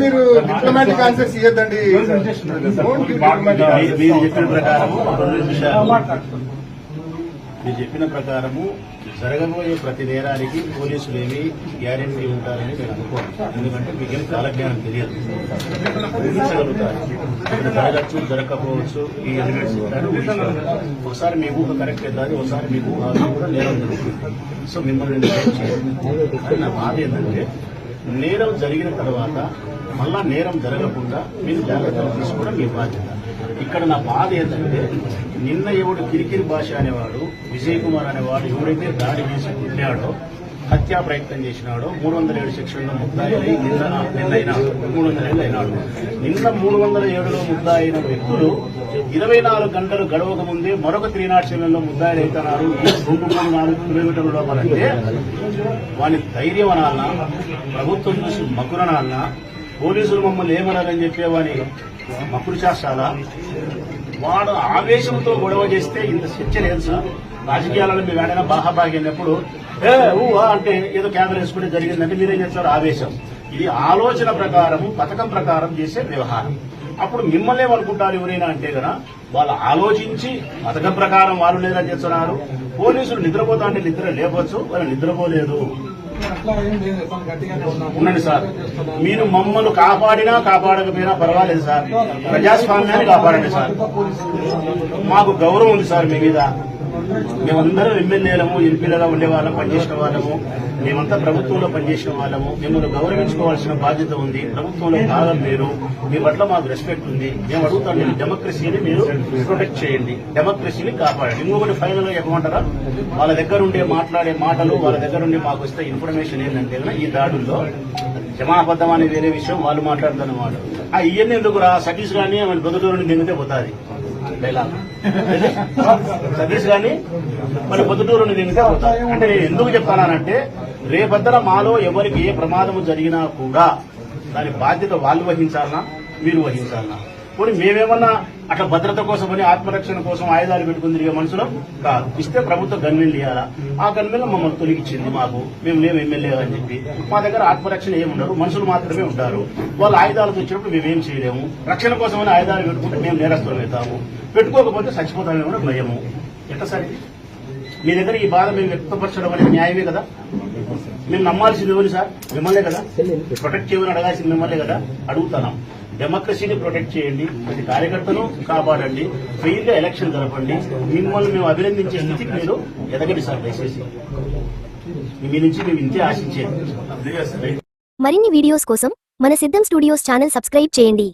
మీరు diplomatic answers ఇవ్వద్దండి. మీరు చెప్పిన ప్రకారము మీరు చెప్పిన ప్రకారము జరగబోయే ప్రతి నేరానికి పోలీసులు ఏమి గ్యారెంటీ ఉంటారని నేను అనుకోను ఎందుకంటే మీకేం కాలజ్ఞానం తెలియదు. ఊహించగలుగుతారు. ఇక్కడ జరగచ్చు జరగకపోవచ్చు ఈ ఎలిమెంట్స్ ఉంటారు ఒకసారి మీ ఊహ కరెక్ట్ అవుతుంది ఒకసారి మీ ఊహ కూడా నేరం జరుగుతుంది. సో మిమ్మల్ని నా బాధ ఏంటంటే నేరం జరిగిన తర్వాత మళ్ళా నేరం జరగకుండా మీరు జాగ్రత్తలు తీసుకోవడం మీ బాధ్యత. ఇక్కడ నా బాధ ఏంటంటే నిన్న ఎవడు కిరికిరి భాష అనేవాడు విజయ్ కుమార్ అనేవాడు ఎవడైతే దాడి చేసి కొట్టాడో హత్యా ప్రయత్నం చేసినాడో మూడు వందల ఏడు సెక్షన్లో ముద్దాయి నిన్న నిన్నైనా మూడు వందల ఏళ్ళు అయినాడు. నిన్న మూడు వందల ఏడులో ముద్దాయి అయిన వ్యక్తులు ఇరవై నాలుగు గంటలు గడవక ముందే మరొక త్రీ నాట్ సెవెన్లో రెండు మూడు నాలుగు కిలోమీటర్ల లోపలంటే వాని ధైర్యం అనాలనా ప్రభుత్వం చూసి మకురనాలనా పోలీసులు మమ్మల్ని ఏమనాలని చెప్పేవాని మకుడు చేస్తారా వాడు ఆవేశంతో గొడవ చేస్తే ఇంత శిక్ష లేదు సార్. రాజకీయాలలో మేము ఏడైనా బాహాబాగి ఏ ఊహా అంటే ఏదో కేంద్రం వేసుకుంటే జరిగిందంటే మీరేం చేస్తారు? ఆవేశం. ఇది ఆలోచన ప్రకారం పథకం ప్రకారం చేసే వ్యవహారం. అప్పుడు మిమ్మల్ని ఏమనుకుంటారు ఎవరైనా అంటే కదా వాళ్ళు ఆలోచించి పథకం ప్రకారం వాళ్ళు లేదా చేస్తున్నారు. పోలీసులు నిద్రపోతా అంటే నిద్ర లేపచ్చు వాళ్ళు నిద్రపోలేదు. ఉండండి సార్. మీరు మమ్మల్ని కాపాడినా కాపాడకపోయినా పర్వాలేదు సార్. ప్రజాస్వామ్యాన్ని కాపాడండి సార్. మాకు గౌరవం ఉంది సార్ మీ మీద. మేమందరం ఎమ్మెల్యేలము ఎంపీలుగా ఉండే వాళ్ళం పనిచేసిన వాళ్ళము. మేమంతా ప్రభుత్వంలో పనిచేసిన వాళ్ళము. మిమ్మల్ని గౌరవించుకోవాల్సిన బాధ్యత ఉంది. ప్రభుత్వంలో భాగం మీరు. మీ పట్ల మాకు రెస్పెక్ట్ ఉంది. మేము అడుగుతాం నేను డెమోక్రసీని మీరు ప్రొటెక్ట్ చేయండి. డెమోక్రసీని కాపాడండి. ఇంకొకటి ఫైనల్గా చెప్పమంటారా? వాళ్ళ దగ్గర ఉండే మాట్లాడే మాటలు వాళ్ళ దగ్గర ఉండి మాకు వస్తే ఇన్ఫర్మేషన్ ఏంటంటే ఈ దాడుల్లో జమాబద్ధం అనే వేరే విషయం. వాళ్ళు మాట్లాడుతున్న అన్నమాట. ఆ ఇవన్నీ ఎందుకు రా సతీష్ గానీ ఆమె బొద్దుటూరు దిగితే పోతాది. డైలాగ్. సతీష్ గాని మరి పొద్దుటూరు దిగితే అంటే ఎందుకు చెప్తానంటే రేపద్దర మాలో ఎవరికి ఏ ప్రమాదము జరిగినా కూడా దాని బాధ్యత వాళ్ళు వహించాలనా మీరు వహించాలనా? పోనీ మేమేమన్నా అట్లా భద్రత కోసం అని ఆత్మరక్షణ కోసం ఆయుధాలు పెట్టుకుని తిరిగే మనుషులు కాదు. ఇస్తే ప్రభుత్వం గన్మెన్లు ఇవ్వాలా ఆ గన్మెన్లు మమ్మల్ని తొలగించింది మాకు. మేము లేము ఎమ్మెల్యే అని చెప్పి. మా దగ్గర ఆత్మరక్షణ ఏమి ఉండరు మనుషులు మాత్రమే ఉంటారు. వాళ్ళు ఆయుధాలతో వచ్చినప్పుడు మేమేం చేయలేము. రక్షణ కోసం అని ఆయుధాలు పెట్టుకుంటే మేము నేరస్తులం అవుతాము. పెట్టుకోకపోతే చచ్చిపోతామని కూడా భయము. ఎట్లా సరే మీ దగ్గర ఈ బాధ మేము వ్యక్తపరచడం అనేది న్యాయమే కదా? మేము నమ్మాల్సింది ఎవరు సార్? మిమ్మల్నే కదా? ప్రొటెక్ట్ చేయమని అడగాల్సింది మిమ్మల్నే కదా? అడుగుతున్నాం. డెమోక్రసీని ప్రొటెక్ట్ చేయండి ప్రతి కార్యకర్తను కాపాడండి ఫెయిల్గా ఎలక్షన్ జరపండి. మిమ్మల్ని మేము అభినందించే స్థితికి మీరు ఎదగండి సార్ దయచేసి. మీ నుంచి మేము ఇంతే ఆశించేది. మరిన్ని వీడియోస్ కోసం మన సిద్ధం స్టూడియోస్ ఛానల్ సబ్స్క్రైబ్ చేయండి.